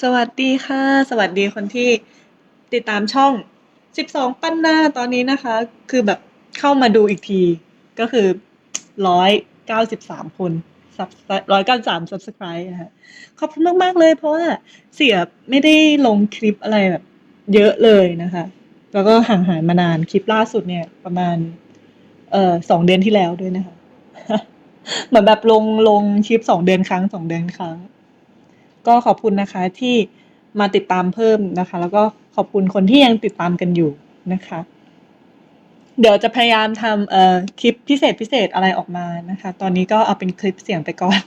สวัสดีค่ะ สวัสดีคนที่ติดตามช่อง 12 ปั้นหน้าตอนนี้นะคะ คือแบบเข้ามาดูอีกทีก็คือ 193 คนซับ193 subscribe นะคะขอบคุณมาก ๆ เลย เพราะว่าเสียไม่ได้ลงคลิปอะไรแบบ เยอะเลยนะคะ แล้วก็ห่างหายมานานคลิปล่าสุดเนี่ย ประมาณ เอ่อสองเดือนที่แล้วด้วยนะคะ เหมือนแบบลงลงคลิปสองเดือนครั้งสองเดือนครั้ง ก็ขอบคุณนะคะที่มาติดตามเพิ่มนะคะ แล้วก็ขอบคุณคนที่ยังติดตามกันอยู่นะคะ เดี๋ยวจะพยายามทำเอ่อคลิปพิเศษพิเศษอะไรออกมานะคะ ตอนนี้ก็เอาเป็นคลิปเสียงไปก่อน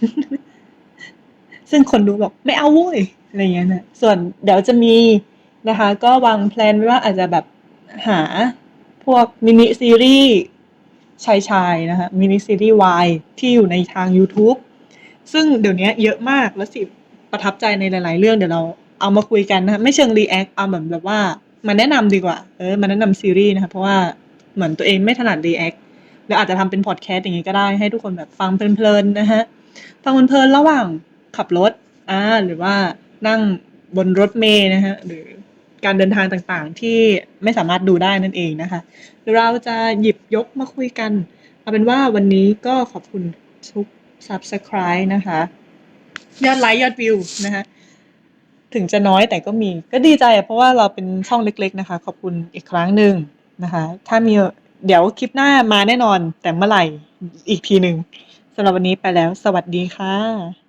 ซึ่งคนดูบอกไม่เอาเว้ยอะไรเงี้ยนะส่วนเดี๋ยวจะมีนะคะ ก็วางแพลนไว้ว่าอาจจะแบบหาพวกมินิซีรีส์ชายชายนะคะมินิซีรีส์วายที่อยู่ในทาง YouTube ซึ่งเดี๋ยวนี้เยอะมากแล้วสิ ประทับใจในหลาย ๆ เรื่องเดี๋ยวเราเอามาคุยกันนะคะไม่เชิงรีแอคเอาเหมือนแบบว่ามาแนะนำดีกว่าเออมาแนะนำซีรีส์นะคะเพราะว่าเหมือนตัวเองไม่ถนัดรีแอคแล้วอาจจะทำเป็นพอดแคสต์อย่างนี้ก็ได้ให้ทุกคนแบบฟังเพลิน ๆ นะฮะฟังเพลิน ๆ ระหว่างขับรถอ่าหรือว่านั่งบนรถเมล์นะฮะหรือการเดินทางต่างๆ ที่ไม่สามารถดูได้นั่นเองนะคะเดี๋ยวเราจะหยิบยกมาคุยกัน เอาเป็นว่าวันนี้ก็ขอบคุณทุก subscribe นะคะ ยอดไลค์ยอดวิวนะคะถึงจะน้อยแต่ก็มีก็ดีใจเพราะว่าเราเป็นช่องเล็ก ๆ นะคะ ขอบคุณอีกครั้งหนึ่งนะคะ ถ้ามีเดี๋ยวคลิปหน้ามาแน่นอนแต่เมื่อไหร่อีกทีหนึ่งสำหรับวันนี้ไปแล้ว สวัสดีค่ะ